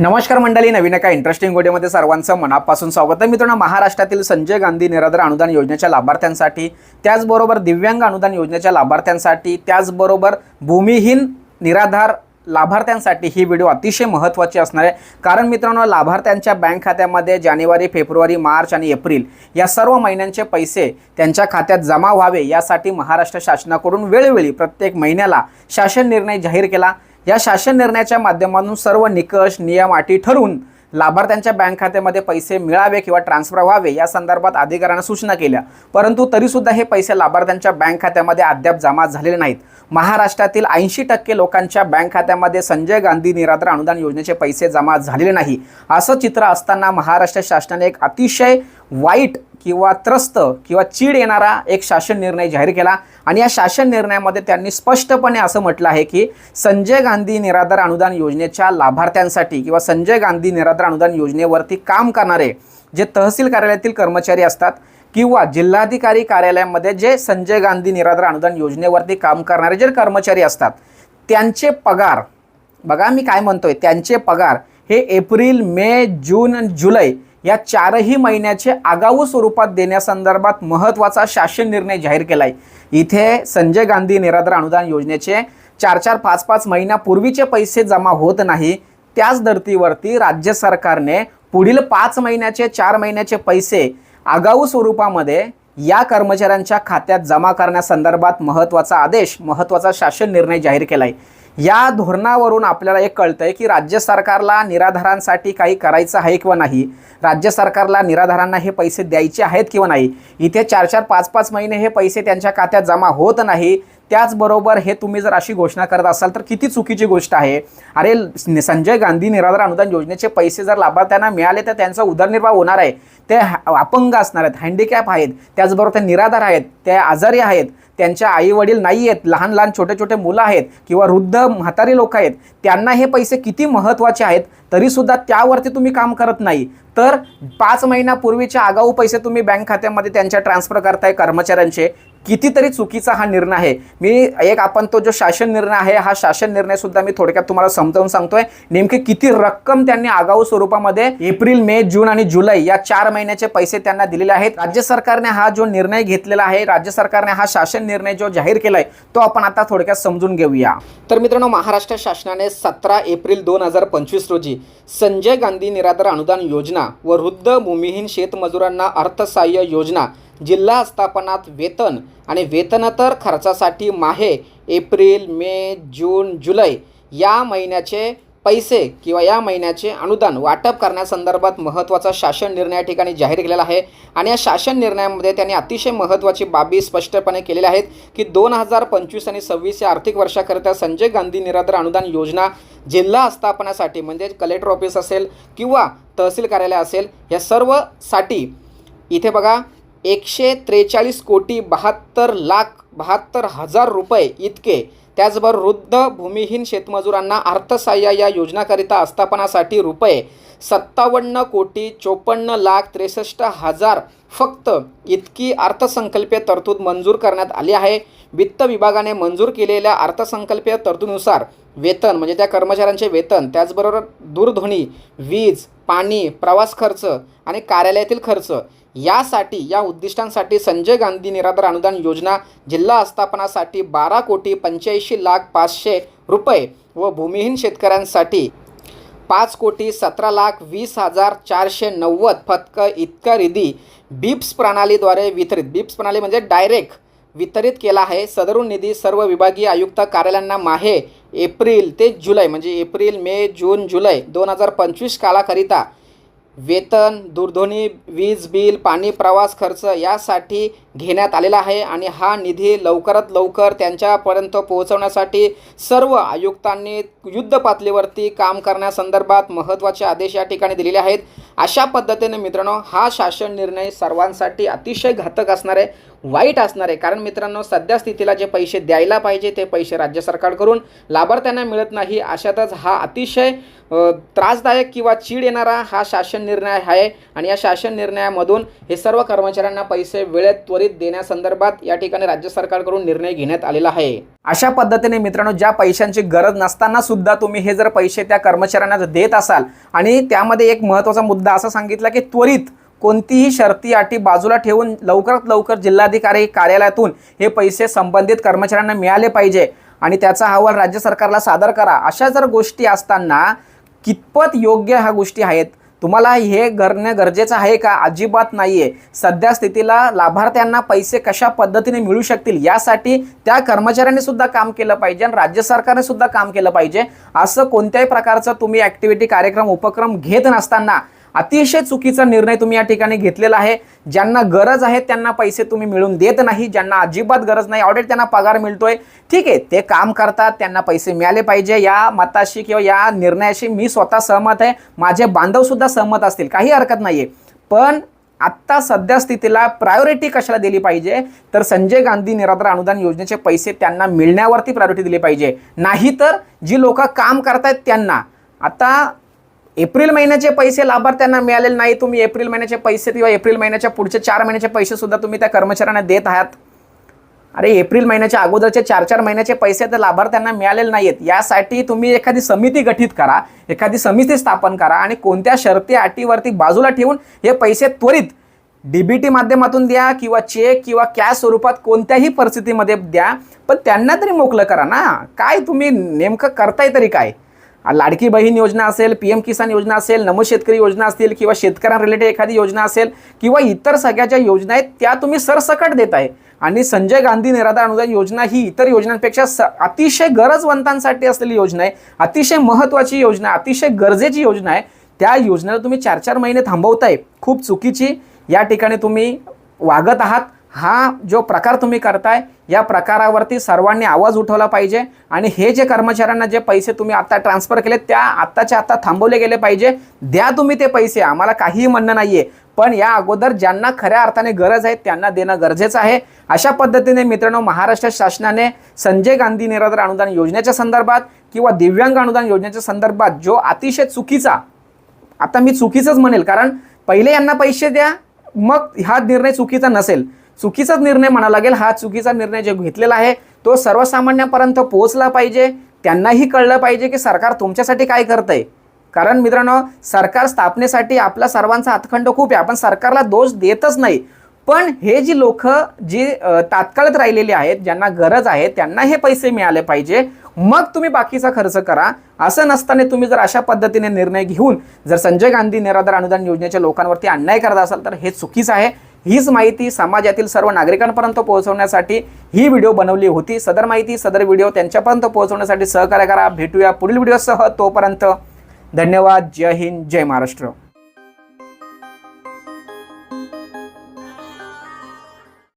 नमस्कार मंडळी नवीन एका इंटरेस्टिंग व्हिडिओमध्ये सर्वांचं मनापासून स्वागत आहे. मित्रांनो महाराष्ट्रातील संजय गांधी निराधार अनुदान योजनेच्या लाभार्थ्यांसाठी त्याचबरोबर दिव्यांग अनुदान योजनेच्या लाभार्थ्यांसाठी त्याचबरोबर भूमिहीन निराधार लाभार्थ्यांसाठी ही व्हिडिओ अतिशय महत्त्वाची असणार आहे. कारण मित्रांनो लाभार्थ्यांच्या बँक खात्यामध्ये जानेवारी फेब्रुवारी मार्च आणि एप्रिल या सर्व महिन्यांचे पैसे त्यांच्या खात्यात जमा व्हावे यासाठी महाराष्ट्र शासनाकडून वेळोवेळी प्रत्येक महिन्याला शासन निर्णय जाहीर केला. या शासन निर्णयाच्या माध्यमातून सर्व निकष नियम अटी ठरवून लाभार्थ्यांच्या बँक खात्यामध्ये पैसे मिळावे किंवा ट्रान्सफर व्हावे या संदर्भात अधिकाऱ्यांना सूचना केल्या. परंतु तरीसुद्धा हे पैसे लाभार्थ्यांच्या बँक खात्यामध्ये अद्याप जमा झालेले नाहीत. महाराष्ट्रातील ऐंशी टक्के लोकांच्या बँक खात्यामध्ये संजय गांधी निराधार अनुदान योजनेचे पैसे जमा झालेले नाही. असं चित्र असताना महाराष्ट्र शासनाने एक अतिशय वाईट किंवा त्रस्त किंवा चीड येणारा एक शासन निर्णय जाहीर केला. आणि या शासन निर्णयामध्ये त्यांनी स्पष्टपणे असं म्हटलं आहे की संजय गांधी निराधार अनुदान योजनेच्या लाभार्थ्यांसाठी किंवा संजय गांधी निराधार अनुदान योजनेवरती काम करणारे जे तहसील कार्यालयातील कर्मचारी असतात किंवा जिल्हाधिकारी कार्यालयामध्ये जे संजय गांधी निराधार अनुदान योजनेवरती काम करणारे जे कर्मचारी असतात त्यांचे पगार बघा मी काय म्हणतोय त्यांचे पगार हे एप्रिल मे जून जुलै या चारही महिन्याचे आगाऊ स्वरूपात देण्यासंदर्भात महत्त्वाचा शासन निर्णय जाहीर केला आहे इथे संजय गांधी निराधार अनुदान योजनेचे चार चार पाच पाच महिन्यापूर्वीचे पैसे जमा होत नाही त्याच धर्तीवरती राज्य सरकारने पुढील पाच महिन्याचे चार महिन्याचे पैसे आगाऊ स्वरूपामध्ये या कर्मचाऱ्यांच्या खात्यात जमा करण्यासंदर्भात महत्त्वाचा आदेश महत्त्वाचा शासन निर्णय जाहीर केला आहे या धोरणावरून आपल्याला एक कळतंय की राज्य सरकारला निराधारांसाठी काही करायचं आहे किंवा नाही? राज्य सरकारला निराधारांना हे पैसे द्यायचे आहेत किंवा नाही? इथे चार चार पाच पाच महिने हे पैसे त्यांच्या खात्यात जमा होत नाही. त्याचबरोबर हे तुम्ही जर अशी घोषणा करत असाल तर किती चुकीची गोष्ट आहे. अरे संजय गांधी निराधार अनुदान योजनेचे पैसे जर लाभार्थ्यांना मिळाले तर त्यांचा उदरनिर्वाह होणार आहे. ते अपंग असणार आहेत हँडिकॅप आहेत. त्याचबरोबर ते निराधार आहेत ते आजारी आहेत. त्यांच्या आई वडील नाही आहेत लहान लहान छोटे छोटे मुलं आहेत किंवा वृद्ध म्हातारी लोक आहेत. त्यांना हे पैसे किती महत्त्वाचे आहेत तरीसुद्धा त्यावरती तुम्ही काम करत नाही. तर पाच महिन्यापूर्वीचे आगाऊ पैसे तुम्ही बँक खात्यामध्ये त्यांच्या ट्रान्सफर करताय कर्मचाऱ्यांचे. कितीतरी चुकीचा हा निर्णय आहे. मी एक आपण तो जो शासन निर्णय आहे हा शासन निर्णय सुद्धा मी थोडक्यात तुम्हाला समजावून सांगतोय. नेमकी किती रक्कम त्यांनी आगाऊ स्वरूपामध्ये एप्रिल मे जून आणि जुलै या चार महिन्याचे पैसे त्यांना दिलेले आहेत. राज्य सरकारने हा जो निर्णय घेतलेला आहे राज्य सरकारने हा शासन निर्णय जो जाहीर केलाय तो आपण आता थोडक्यात समजून घेऊया. तर मित्रांनो महाराष्ट्र शासनाने सतरा एप्रिल दोन हजार पंचवीस रोजी संजय गांधी निराधार अनुदान योजना व वृद्ध भूमिहीन शेतमजुरांना अर्थसहाय्य योजना जिल्हा आस्थापनात वेतन आणि वेतनतर खर्चासाठी माहे एप्रिल मे जून जुलै या महिन्याचे पैसे किंवा या महिन्याचे अनुदान वाटप करण्यासंदर्भात महत्त्वाचा शासन निर्णय या ठिकाणी जाहीर केलेला आहे. आणि या शासन निर्णयामध्ये त्यांनी अतिशय महत्त्वाची बाबी स्पष्टपणे केलेल्या आहेत की दोन हजार पंचवीस आणि सव्वीस या आर्थिक वर्षाकरिता संजय गांधी निराधार अनुदान योजना जिल्हा आस्थापनासाठी म्हणजे कलेक्टर ऑफिस असेल किंवा तहसील कार्यालय असेल या सर्वसाठी इथे बघा एकशे त्रेचाळीस कोटी बहात्तर लाख बहात्तर हजार रुपये इतके. त्याचबरोबर वृद्ध भूमिहीन शेतमजुरांना अर्थसहाय्य या योजनाकरिता आस्थापनासाठी रुपये सत्तावन्न कोटी चोपन्न लाख त्रेसष्ट हजार फक्त इतकी अर्थसंकल्पीय तरतूद मंजूर करण्यात आली आहे. वित्त विभागाने मंजूर केलेल्या अर्थसंकल्पीय तरतूदनुसार वेतन म्हणजे त्या कर्मचाऱ्यांचे वेतन त्याचबरोबर दूरध्वनी वीज पाणी प्रवास खर्च आणि कार्यालयातील खर्च यासाठी या उद्दिष्टांसाठी संजय गांधी निराधार अनुदान योजना जिल्हा आस्थापनासाठी बारा कोटी पंच्याऐंशी लाख पाचशे रुपये व भूमिहीन शेतकऱ्यांसाठी पाच कोटी सतरा लाख वीस हजार चारशे नव्वद फतक इतका निधी बिप्स प्रणालीद्वारे वितरित. बिप्स प्रणाली म्हणजे डायरेक्ट वितरित केला आहे. सदरून निधी सर्व विभागीय आयुक्त कार्यालयांना माहे एप्रिल ते जुलै म्हणजे एप्रिल मे जून जुलै दोन हजार पंचवीस काळाकरिता वेतन दूरध्वनी वीज बिल पाणी प्रवास खर्च यासाठी घेण्यात आलेला आहे आणि हा निधी लवकरात लवकर त्यांच्यापर्यंत पोहोचवण्यासाठी सर्व आयुक्तांनी युद्ध पातळीवरती काम करण्यासंदर्भात महत्त्वाचे आदेश या ठिकाणी दिलेले आहेत. अशा पद्धतीने मित्रांनो हा शासन निर्णय सर्वांसाठी अतिशय घातक असणार आहे वाईट असणार आहे. कारण मित्रांनो सध्या स्थितीला जे पैसे द्यायला पाहिजे ते पैसे राज्य सरकारकडून लाभार्थ्यांना मिळत नाही. अशातच हा अतिशय त्रासदायक किंवा चीड येणारा हा शासन निर्णय आहे आणि या शासन निर्णयामधून हे सर्व कर्मचाऱ्यांना पैसे वेळेत त्वरित देण्यासंदर्भात या ठिकाणी राज्य सरकारकडून निर्णय घेण्यात आलेला आहे. अशा पद्धतीने मित्रांनो ज्या पैशांची गरज नसताना सुद्धा तुम्ही हे जर पैसे त्या कर्मचाऱ्यांना जर देत असाल आणि त्यामध्ये एक महत्त्वाचा मुद्दा असा सांगितला की त्वरित कोणतीही शर्ती अटी बाजूला ठेवून लवकरात लवकर जिल्हाधिकारी कार्यालयातून हे पैसे संबंधित कर्मचाऱ्यांना मिळाले पाहिजे आणि त्याचा अहवाल राज्य सरकारला सादर करा. अशा जर गोष्टी असताना कितपत योग्य ह्या गोष्टी आहेत? तुम्हाला हे करणं गरजेचं आहे का? अजिबात नाही आहे सध्या स्थितीला लाभार्थ्यांना पैसे कशा पद्धतीने मिळू शकतील यासाठी त्या कर्मचाऱ्यांनी सुद्धा काम केलं पाहिजे आणि राज्य सरकारने सुद्धा काम केलं पाहिजे. असं कोणत्याही प्रकारचं तुम्ही ॲक्टिव्हिटी कार्यक्रम उपक्रम घेत नसताना अतिशय चुकीचा निर्णय तुम्ही या ठिकाणी घेतलेला आहे. ज्यांना गरज आहे त्यांना पैसे तुम्ही मिळून देत नाही. ज्यांना अजिबात गरज नाही. ऑलरेडी त्यांना पगार मिळतोय. ठीक आहे ते काम करतात. त्यांना पैसे मिळाले पाहिजे. या मताशी किंवा या निर्णयाशी मी स्वतः सहमत आहे. माझे बांधव सुद्धा सहमत असतील. काही हरकत नाही आहे पण आत्ता सध्या स्थितीला प्रायोरिटी कशाला दिली पाहिजे? तर संजय गांधी निराधार अनुदान योजनेचे पैसे त्यांना मिळण्यावरती प्रायोरिटी दिली पाहिजे. नाही तर जी लोक काम करतायत त्यांना. आता एप्रिल महिन्याचे पैसे लाभार्थ्यांना मिळालेले नाही तुम्ही एप्रिल महिन्याचे पैसे किंवा एप्रिल महिन्याच्या पुढचे चार महिन्याचे पैसे सुद्धा तुम्ही त्या कर्मचाऱ्यांना देत आहात. अरे एप्रिल महिन्याच्या अगोदरचे चार चार महिन्याचे पैसे तर लाभार्थ्यांना मिळालेले नाहीत यासाठी तुम्ही एखादी समिती गठीत करा एखादी समिती स्थापन करा आणि कोणत्या शर्ती अटीवरती बाजूला ठेवून हे पैसे त्वरित डीबीटी माध्यमातून द्या किंवा चेक किंवा कॅश स्वरूपात कोणत्याही परिस्थितीमध्ये द्या. पण त्यांना तरी मोकळं करा ना. काय तुम्ही नेमकं करताय तरी काय? लाडकी बहीण योजना असेल पी एम किसान योजना असेल नम शेतकरी योजना असतील किंवा शेतकऱ्यां रिलेटेड एखादी योजना असेल किंवा इतर सगळ्या ज्या योजना आहेत त्या तुम्ही सरसकट देत आहे. आणि संजय गांधी निराधार अनुदान योजना ही इतर योजनांपेक्षा स अतिशय गरजवंतांसाठी असलेली योजना आहे अतिशय महत्त्वाची योजना अतिशय गरजेची योजना आहे. त्या योजनेला तुम्ही चार चार महिने थांबवताय खूप चुकीची. या ठिकाणी तुम्ही वागत आहात हा जो प्रकार तुम्ही करताय या प्रकारावरती सर्वांनी आवाज उठवला पाहिजे आणि हे जे कर्मचाऱ्यांना जे पैसे तुम्ही आत्ता ट्रान्सफर केले त्या आत्ताच्या आत्ता थांबवले गेले पाहिजे. द्या तुम्ही ते पैसे आम्हाला काहीही म्हणणं नाही आहे पण या अगोदर ज्यांना खऱ्या अर्थाने गरज आहे त्यांना देणं गरजेचं आहे. अशा पद्धतीने मित्रांनो महाराष्ट्र शासनाने संजय गांधी निराधार अनुदान योजनेच्या संदर्भात किंवा दिव्यांग अनुदान योजनेच्या संदर्भात जो अतिशय चुकीचा आता मी चुकीचंच म्हणेल कारण पहिले यांना पैसे द्या मग हा निर्णय चुकीचा नसेल. चुकीचाच निर्णय म्हणा लागेल हा चुकीचा निर्णय जो घेतलेला आहे तो सर्वसामान्यांपर्यंत पोहोचला पाहिजे. त्यांनाही कळलं पाहिजे की सरकार तुमच्यासाठी काय करतंय. कारण मित्रांनो सरकार स्थापनेसाठी आपला सर्वांचा हातखंड खूप आहे. आपण सरकारला दोष देतच नाही. पण हे जी लोक जी तात्काळत राहिलेली आहेत ज्यांना गरज आहे त्यांना हे पैसे मिळाले पाहिजे. मग तुम्ही बाकीचा खर्च करा. असं नसताना तुम्ही जर अशा पद्धतीने निर्णय घेऊन जर संजय गांधी निराधार अनुदान योजनेच्या लोकांवरती अन्याय करत असाल तर हे चुकीचं आहे. हीच माहिती समाजातील सर्व नागरिकांपर्यंत पोहोचवण्यासाठी ही व्हिडिओ बनवली होती. सदर माहिती सदर व्हिडिओ त्यांच्यापर्यंत पोहोचवण्यासाठी सहकार्य करा. भेटूया पुढील व्हिडिओसह. तोपर्यंत धन्यवाद. जय हिंद. जय महाराष्ट्र.